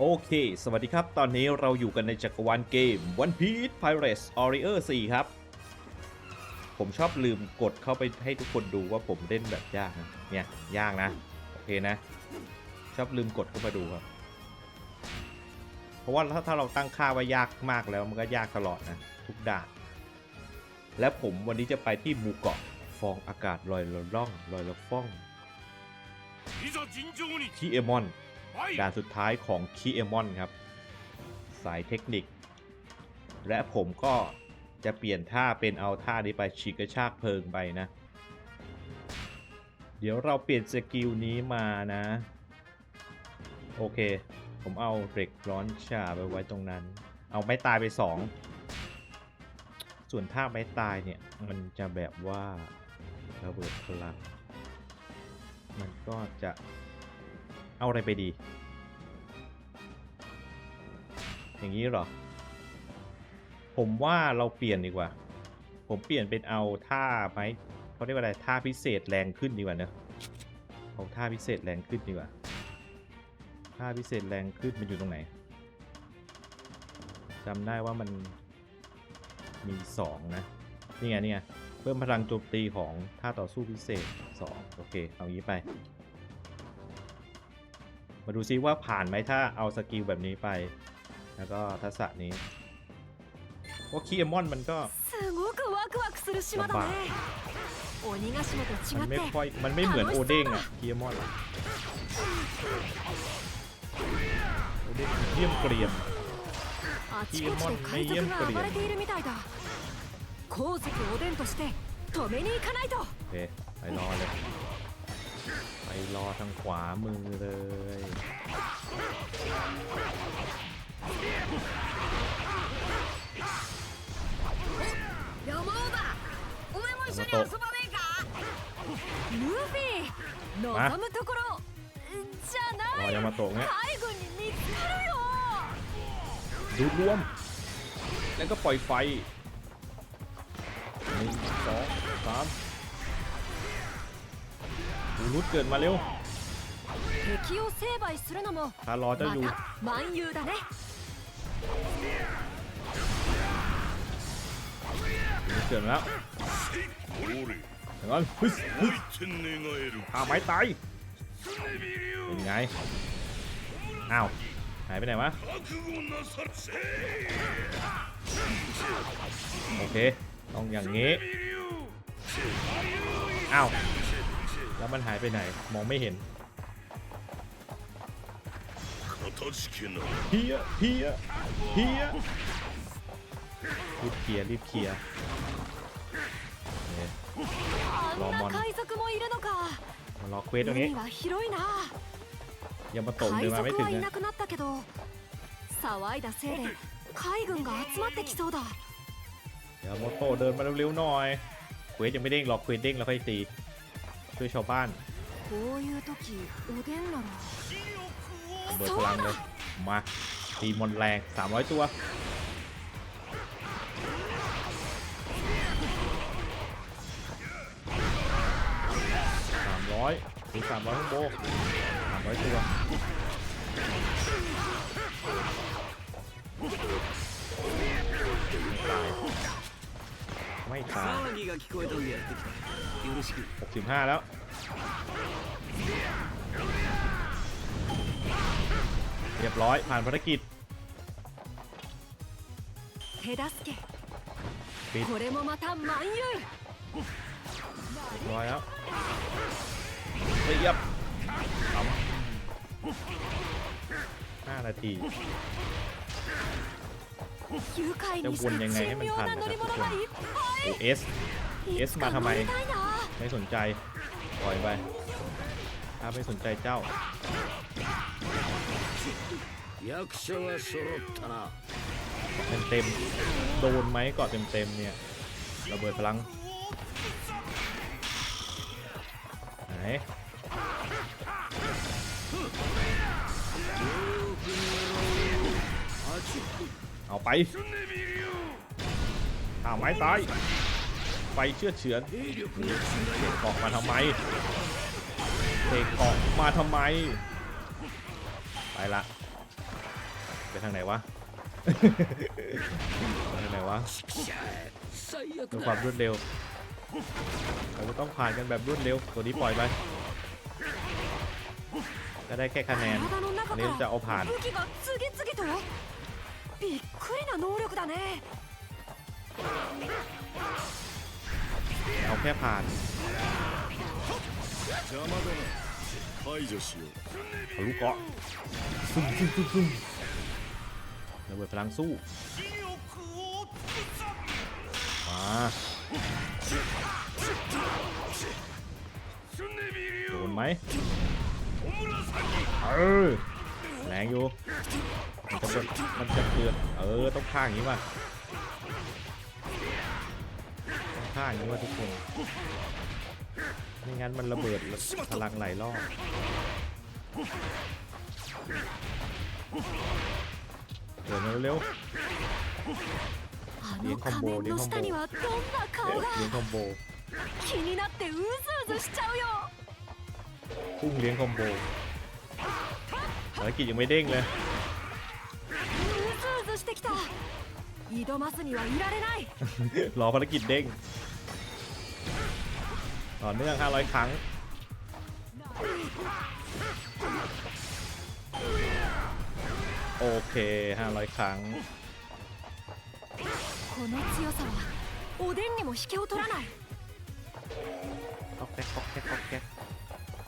โอเค สวัสดีครับ ตอนนี้เราอยู่กันในจักรวาลเกม One Piece Pirates Warrior 4 ครับ ผมชอบลืมกดเข้าไปให้ทุกคนดูว่าผมเล่นแบบยากนะ เนี่ย ยากนะ โอเคนะ ชอบลืมกดเข้ามาดูครับ เพราะว่าถ้าถ้าเราตั้งค่าว่ายากมากแล้วมันก็ยากตลอดนะ ทุกด่าน และผมวันนี้จะไปที่หมู่เกาะฟองอากาศลอยละล่องลอยละฟ้องที่เอมอน ด่านสุดท้ายของคีเอมอนครับ สายเทคนิค และผมก็จะเปลี่ยนท่าเป็นเอาท่านี้ไปฉีกกระชากเพลิงไปนะ เดี๋ยวเราเปลี่ยนสกิลนี้มานะ โอเค ผมเอาเด็กร้อนชาไปไว้ตรงนั้น เอาไม้ตายไปสองส่วนท่าไม้ตายเนี่ย มันจะแบบว่าระเบิดพลังมันก็จะเอาอะไรไปดี อย่างนี้หรอ ผมว่าเราเปลี่ยนดีกว่า ผมเปลี่ยนเป็นเอาท่าไหมเขาเรียกว่าอะไรท่าพิเศษแรงขึ้นดีกว่าเนอะเอาท่าพิเศษแรงขึ้นดีกว่า ท่าพิเศษแรงขึ้นมันอยู่ตรงไหนจำได้ว่ามันมีสองนะ นี่ไงนี่ไงเพิ่มพลังโจมตีของท่าต่อสู้พิเศษสองโอเค เอางี้ไป มาดูซิว่าผ่านไหมถ้าเอาสกิลแบบนี้ไป แล้วก็ทักษะนี้ว่าคีเอมอนมันก็ลำบากมันไม่ค่อยมันไม่เหมือนโอเด้งอะคีเอมอนโอเด้งเยี่ยมเกรียมคีเอมอนไม่เยี่ยมเกรียมโอเคไปรอเลยไปรอทางขวามือเลย 一緒に遊ばねえかルフィ望むところじゃ ร な อย ยามาโตะเงี้ย 海軍に見つかるよ ดูดรวม แล้วก็ปล่อยไฟหนึ่งสองสามดูรุดเกิดมาเร็ว 敵を成敗するのも ถ้ารอ ま เจ้าอยู่ เกิดแล้วเดี๋ยวก่อนฮึฮึสอ้าวไม้ตายเป็นไง อ้าวหายไปไหนวะ โอเค ต้องอย่างนี้ อ้าว แล้วมันหายไปไหน มองไม่เห็นเฮียเฮียเฮียรีบเคลียร์รีบเคลียร์ あんな海賊もいるのか มารอเควสตรงนี้ 海は広いな ยังมาตกเดิ 海 นมา 賊 ไม่ถึง はい นะ なくなったけど騒いだせいで海軍が集まってきそうだ เดี๋ยวโมโตเดินมาเร็วๆหน่อย เควสยังไม่เด้งหรอกเควสเด้งแล้วค่อยตี ช่วยชาวบ้าน こういう時おでんなら เบิดพลังเลย มาตีมอนแรง 300 ตัว ร้อยถึงสามร้อยข้างโบสามร้อยตัวไม่ตายหกสิบห้าแล้วเรียบร้อยผ่านภารกิจปิดเรียบร้อยแล้ว เรียบห้านาที จะวนยังไงให้มันทันนะครับทุกคนโอเอสเอสมาทำไม ไม่สนใจ ปล่อยไปถ้าไม่สนใจเจ้าเต็มเต็ม โดนไหมก่อนเต็มเต็มเนี่ยระเบิดพลังไหน ไปหาไม้ตายไปเชื่อเฉือนเตะกอกมาทำไมเตะกอกมาทำไม ไปละไปทางไหนวะไปทางไหนวะด้วยความรวดเร็วเราต้องผ่านกันแบบรวดเร็วตัวนี้ปล่อยไปก็ได้แค่คะแนนอันนี้จะเอาผ่าน びっくりな能力だね เอาแค่ผ่าน 邪魔だな排除しよう ทะลุเกาะซุ่มซุ่มซุ่มซุ่มระเบิดพลังสู้ 死翼を尽くさ มา スネビリ โด ュ นไหม オムラサ เออแรงอยู่ มันจะมันจะเกิดเออต้องข้างอย่างนี้ว่าต้องข้างอย่างนี้ว่าทุกคนไม่งั้นมันระเบิดพลังไหลล่อเดินเร็วเลี้ยงคอมโบเลี้ยงคอมโบเลี้ยงคอมโบพุ่งเลี้ยงคอมโบภารกิจยังไม่เด้งเลย うずうずしてきた挑まずにはいられない รอภารกิจเด้ง ต่อเนื่อง 500 ครั้ง โอเค 500 ครั้ง この強さはおでんにも引けを取らない ก๊อกแก๊กก๊อกแก๊กก๊อกแก๊ก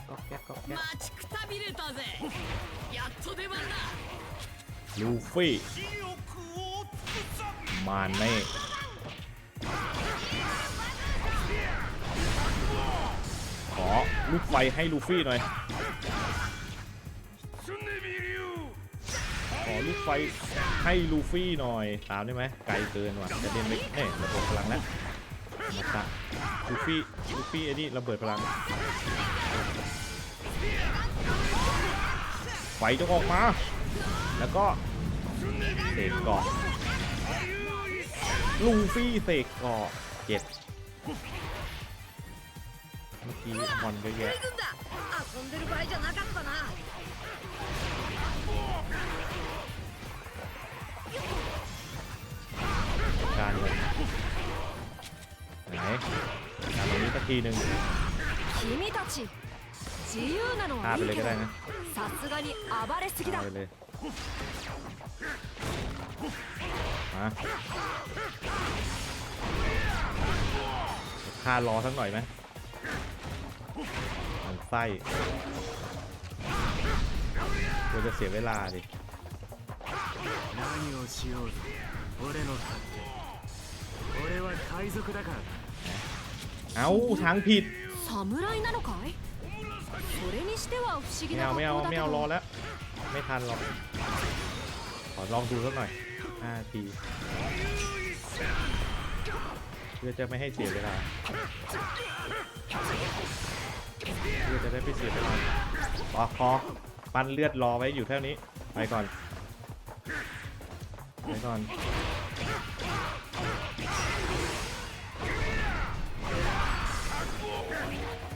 ก๊อกแก๊กก๊อกแก๊ก 待ちくたびれたぜやっと出番だ ลูฟี่ มาเน่ขอลูกไฟให้ลูฟี่หน่อย ขอลูกไฟให้ลูฟี่หน่อย ตามได้ไหมไกลเกินว่ะจะเด่นไปเอ๊ะระเบิดพลังนะนวมาตะลูฟี่ลูฟี่ไอ้นี่ระเบิดพลัง ไฟจงออกมา แล้วก็เสกเกาะลูฟี่เสกเกาะเจ็บเมื่อกี้บอลเยอะแยะการเลยไหนการตรงนี้สักทีหนึ่ง ฆ่าไปเลยก็ได้นะฆ่าไปเลยมาฆ่ารอสักหน่อยไหมมันไส้เรจะเสียเวลาดิเอาทางผิด ไม่เอาไม่เอาไม่เอารอแล้ว ไม่ทันหรอก ขอลองดูสักหน่อย5ทีเพื่อจะไม่ให้เสียเวลาเพื่อจะได้ไปเสียเวลาปอคอปั้นเลือดรอไว้อยู่แค่นี้ ไปก่อน ไปก่อน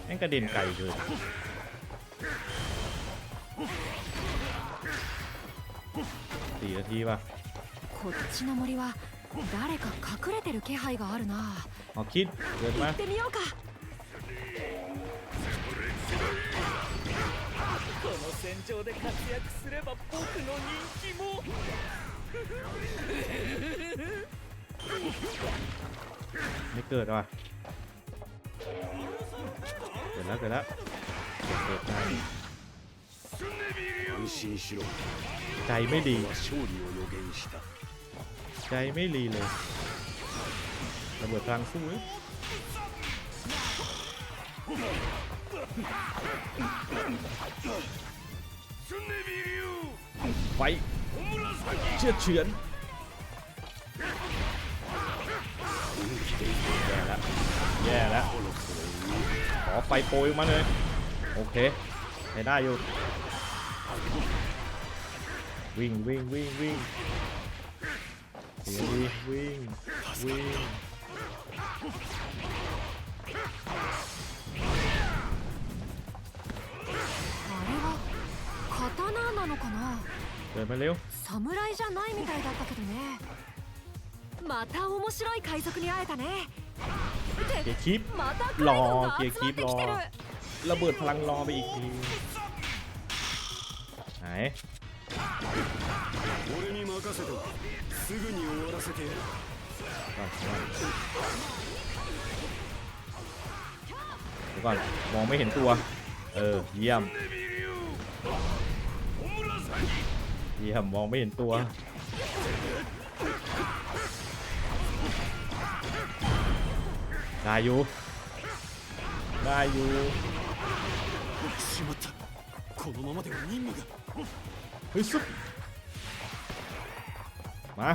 แม่งกระเด็นไกลเลย สี่นาทีป่ะ こっちの森は誰か隠れてる気配があるな เอาคิดเดิน 行 มา ってみようかこの戦場で活躍すれば僕の人気も ไม่เกิดว่ะเกิดแล้วเกิดแล้วเกิดได้ 安心しろ ใจไม่ดี ใจไม่ดีเลยระเบิดพลังสู้ไปเชื่อเฉือนแย่แล้วแย่แล้วขอไฟโปรยมาเลย โอเคใช้ได้อยู่ วิ่งวิ่งวิ่งวิ่งเสียดีวิ่งวิ่ง あれは刀な なのかな เดินมาเร็ว 侍じゃないみたいだったけどねまた面白い海賊に会えたね เกียร์คลิป また海軍がรอ集まってきてる ระเบิดพลังรอไปอีกที เดี๋ยก่อนมองไม่เห็นตัว เออ เยี่ยม เยี่ยม มองไม่เห็นตัวได้อยู่ได้อยู่ เฮ้ยซุปมา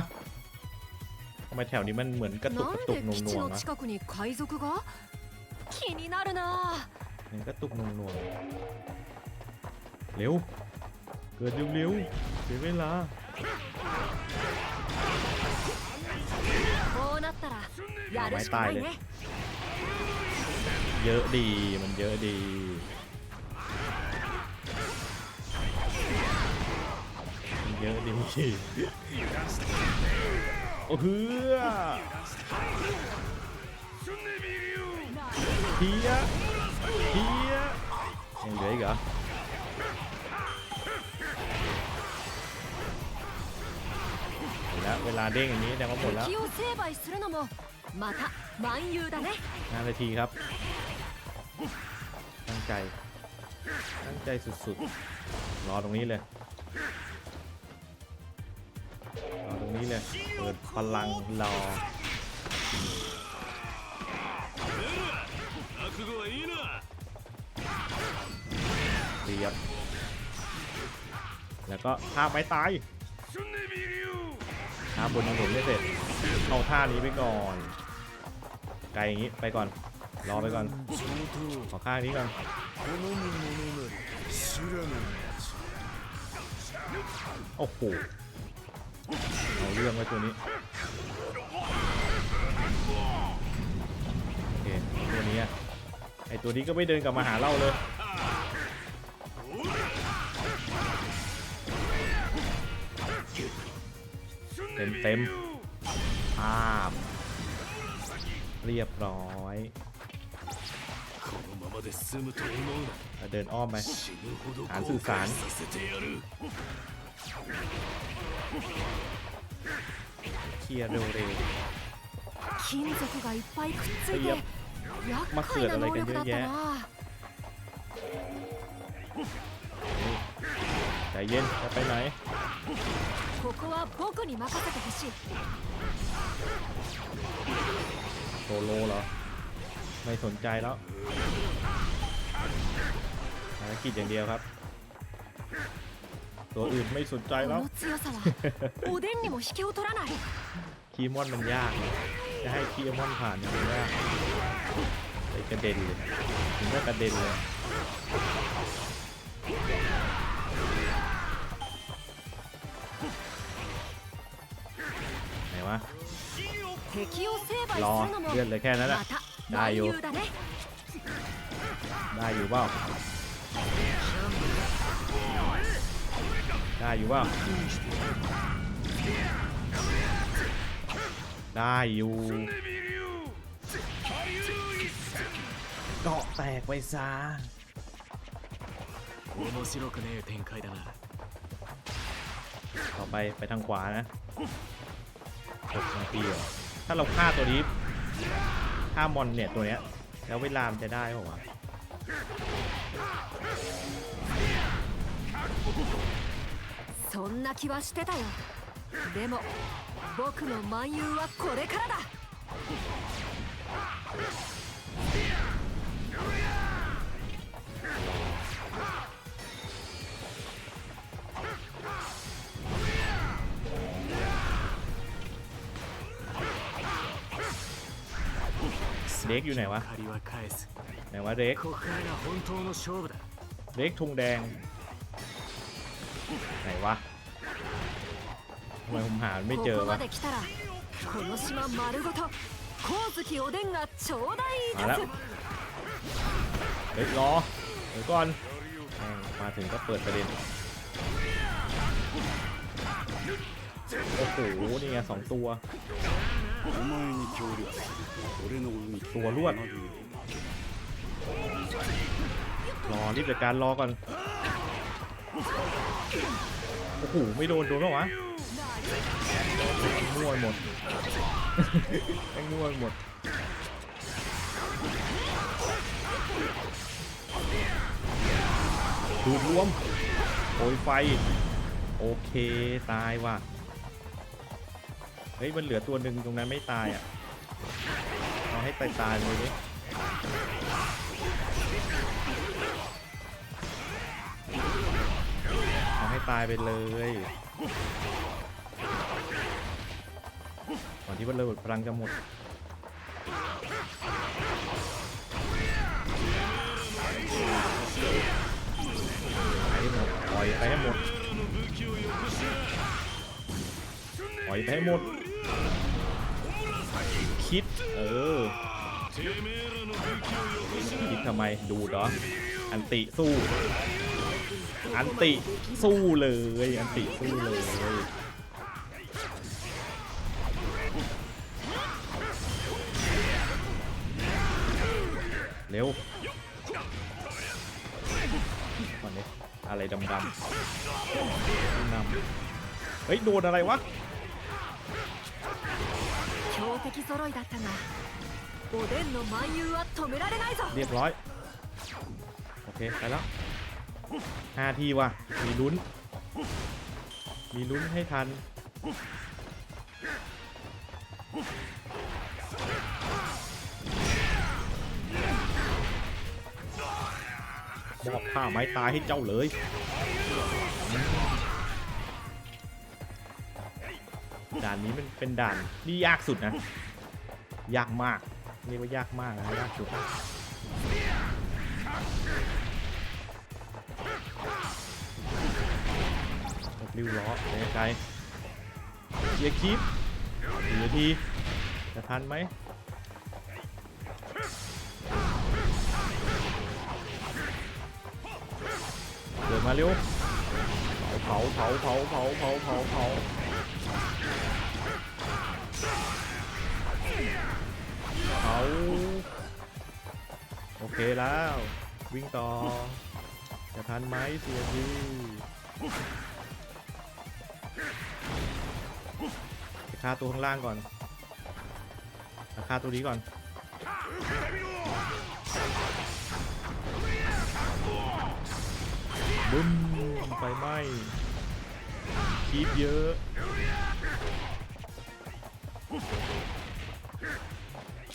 ทำไมแถวนี้มันเหมือนกระตุกกระตุกนงนวงนะมันกระตุกนงนๆเร็ว เกิดเร็วๆเสียเวลาไม่ตายเลย เยอะดีมันเยอะดี เยอะดิโอ้เฮืยเฮียเฮียยังเหลืออีกเหรอแล้วเวลาเด้งอย่างนี้แดงว่าหมดแล้วงานนาทีครับ ตั้งใจ ตั้งใจสุดๆ รอตรงนี้เลย นี้เลยเปิดพลังรอเรียบ แล้วก็ท่าไม้ตายท่าบนของผมไม่เสร็จเข้าท่านี้ไปก่อน ไกลอย่างนี้ไปก่อน รอไปก่อน ขอข้างนี้ก่อนโอ้โห เอาเรื่องไว้ตัวนี้โอเคตัวนี้ไอตัวนี้ก็ไม่เดินกลับมาหาเล่าเลยเต็มเต็มภาพเรียบร้อยเดินอ้อมไหมฐานสื่อสาร เคลียร์เร็ว 金属がいっぱいくっついていや厄まあ介な能力だった食うやなๆใจเย็น จะไปไหน ここは僕に任せてほしい โซโลเหรอ ไม่สนใจแล้วภารกิจอย่างเดียวครับ ตัวอื่นไม่สนใจแล้วคีมอนมันยากจะให้คีมอนผ่านมันยากไปกระเด็นเลยถึงแม้กระเด็นเลยไหนวะรอเลื่อนเลยแค่นั้นแหละได้อยู่ได้อยู่เปล่า ได้อยู่ว่ะได้อยู่เกาะแตกไปซะต่อไปไปทางขวานะหกสองปีถ้าเราฆ่าตัวนี้ฆ่ามอนเนี่ยตัวเนี้ย แล้วเวลามจะได้ป่าวะ そんな気はしてたよでも僕の万有はこれからだ เด็กอยู่ไหนวะ 借りは返す ไหนวะเด็ก ここからが本当の勝負だ เด็กธงแดง ไหนวะทำไมผมหาไม่เจอวะมาแล้วเฮ้ยรอเดี๋ยวก่อนมาถึงก็เปิดประเด็นโอ้โหนี่ไงสองตัวตัวรวดรอรีบจัดการรอก่อน โอ้โหไม่โดนโดนแล้วะมั่วหมดแม่งมั่วหมดดูดรวมโอยไฟ โอเคตายว่ะ เฮ้ย มันเหลือตัวหนึ่งตรงนั้นไม่ตายอะ เอาให้ตายตายเลยดิ ตายไปเลยก่อนที่มันเบิดพลังจะหมดไปให้หมดปล่อยไปให้หมดปล่อยไปให้หมด คิด เออ คิดทำไม ดูดเหรอ อันติสู้ อันติสู้เลยอันติสู้เลยเร็วมาเนี่ยอะไรดำดำนำเฮ้ยโดนอะไรวะเรียบร้อย โอเค ไปแล้ว ห้าทีว่ะ มีลุ้น มีลุ้นให้ทันมอบท่าไม้ตายให้เจ้าเลย ด่านนี้มันเป็นด่านที่ยากสุดนะ ยากมาก เรียกว่ายากมากนะยากสุด ริ้วล้อไปไกลๆเกียร์คีปเหลือทีจะทันไหมเดินมาเร็วเผาเผาเผาเผาเผาเผาเผาเผาโอเคแล้ว วิ่งต่อ จะทันไหมเสียทีาตัวข้างล่างก่อนมาฆ่าตัวนี้ก่อน บึ้มไฟไหม้คีบเยอะ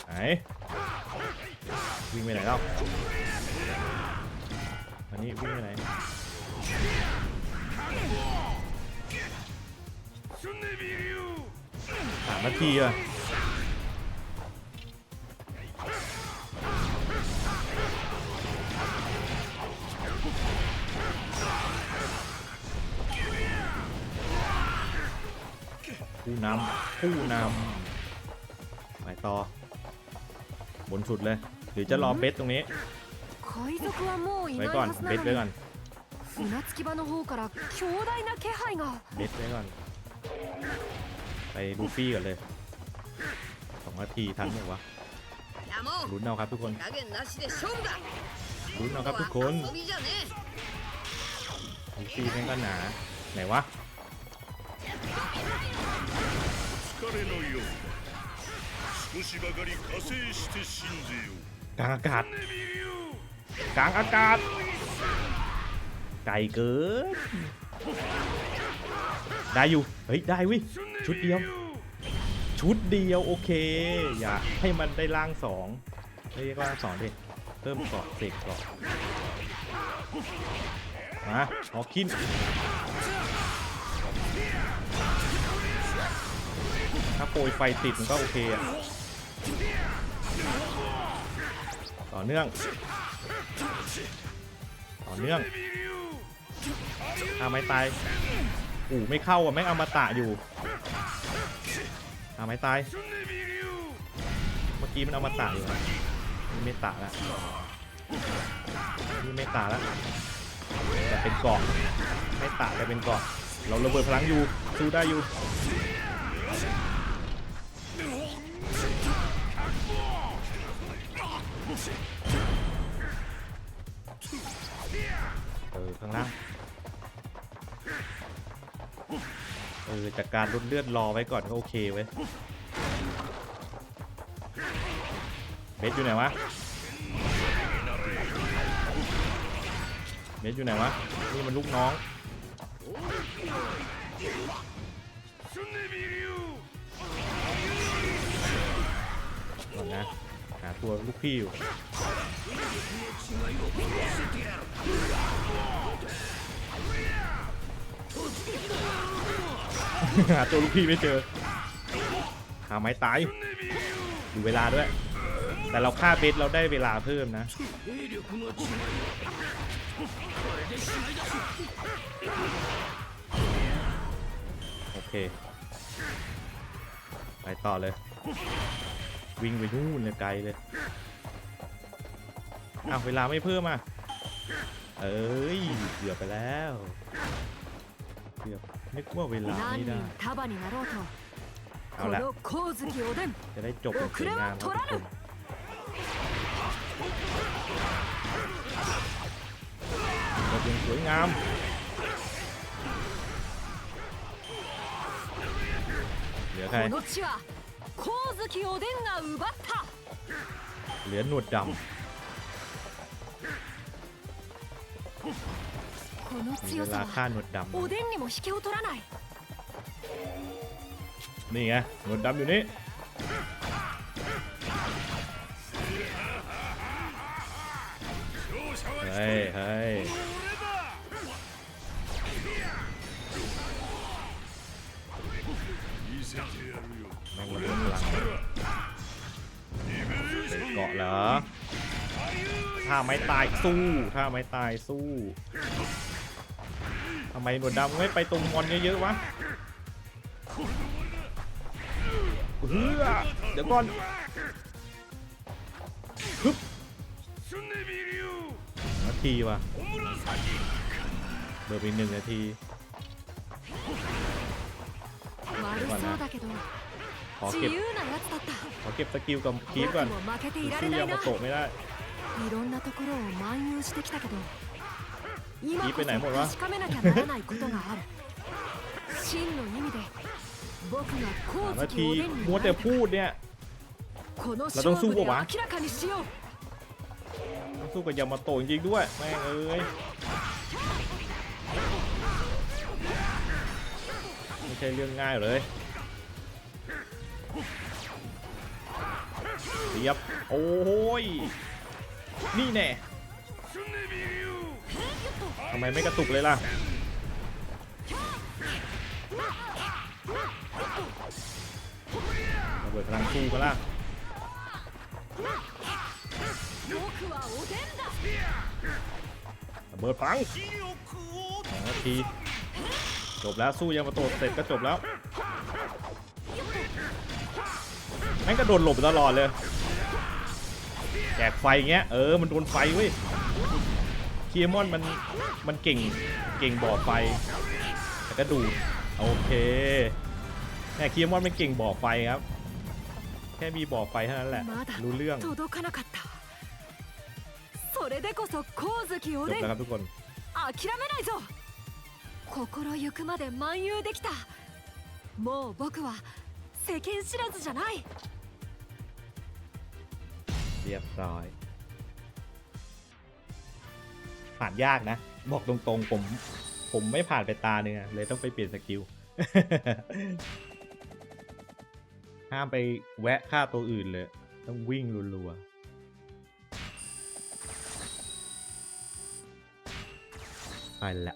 ไหน วิ่งไปไหนแล้วอันนี้วิ่งไปไหน สามนาทีอะผู้นำผู้นำไปต่อ บนสุดเลย หรือจะรอเบสตรงนี้ 海賊はもういな ไว้ い ก่อน はず เบ な สไว้ の ก่อ に น 船着き場の方から強大な気配が เบส ไปบูฟี่ก่อนเลยสองนาทีทันไหมวะลุ้นเอาครับทุกคนลุ้นเอาครับทุกคนบูฟี่แม่งก็หนาไหนวะกลางอากาศกลางอากาศไกลเกิน ได้อยู่ เฮ้ย ได้วิชุดเดียว ชุดเดียว โอเค อย่าให้มันได้ล่างสองเรียกล่างสองดิเพิ่มเกาะเสกเกาะมาฮอคินถ้าโปรยไฟติดมันก็โอเคอะต่อเนื่อง ต่อเนื่องอาไม่ตาย อู๋ไม่เข้าอะแม่งอมตะอยู่อาไม่ตาย เมื่อกี้มันอมตะอยู่นี่ไม่ตะล้วนี่ไม่ตะล้วแต่เป็นเกาะไม่ตะแต่เป็นเกาะเราระเบิดพลังอยู่สู้ได้อยู่เออข้างล่าง จากการลดเลือดรอไว้ก่อนก็โอเคเว้ยเบสอยู่ไหนวะเบสอยู่ไหนวะ นี่มันลูกน้อง ก่อนนะ หาตัวลูกพี่อยู่ หาตัวลูกพี่ไม่เจอ หาไม้ตายดูเวลาด้วย แต่เราฆ่าเบสเราได้เวลาเพิ่มนะโอเค ไปต่อเลย วิ่งไปนู่นเลยไกลเลยอ้าวเวลาไม่เพิ่มอะ เอ้ยเกือบไปแล้ว เกือบนึกว่าเวลาไม่ได้เอาละจะได้จบสวยงามทุกคจบอย่างสวยงามเหลือใครเหลือหนวดดำีเวลาฆ่าหนวดดำนี่ไงหนวดดำอยู่นี่เฮ้ยเฮ้ยไม่มีพลังเป็เกาะเหรอถ้าไม่ตายสู้ ถ้าไม่ตายสู้ ทำไมหนวดดำไม่ไปตรงมอนเยอะๆวะเฮ้ยเดี๋ยวก่อนฮึบนาทีว่ะเบอร์ไปหนึ่งนาที 悪そうだけど ขอ 自 เก็บ 由なやつだった ขอเก็บสกิลกับคีฟก่อน 僕も負けていら สู้ れない ยา な มาโตะไม่ได้ いろんなところを漫遊してきたけど ผีไปไหนหมดวะนาทีมัวแต่พูดเนี่ย เราต้องสู้กับวะต้องสู้กับยามาโตจริงด้วย แม่งเอ้ยไม่ใช่เรื่องง่ายเลยเรียบ โอ้ย นี่แน่ ทำไมไม่กระตุกเลยล่ะ ระเบิดพลังสู้กันล่ะระเบิดพังสองนาที จบแล้วสู้ยังมาะตูเสร็จก็จบแล้วแม่งก็โดนหลบตลอดเลย แจกไฟเงี้ย เออ มันโดนไฟเว้ย เคียมอนมัน มันเก่ง เก่งบ่อไฟ แต่ก็ดูดโอเคแม่เคียมอนมันเก่งบ่อไฟครับ แค่มีบ่อไฟเท่านั้นแหละ まだ รู้เรื่อง 届かなかったそれでこそ光月 จ お บ でん แล้วครับทุกคน 諦めないぞ心ゆくまで漫遊できたもう僕は世間知らずじゃない เรียบร้อย ผ่านยากนะ บอกตรงๆ ผม ผมไม่ผ่านไปตาเนื้อเลยต้องไปเปลี่ยนสกิล ห้ามไปแวะฆ่าตัวอื่นเลย ต้องวิ่งรัวๆไปละ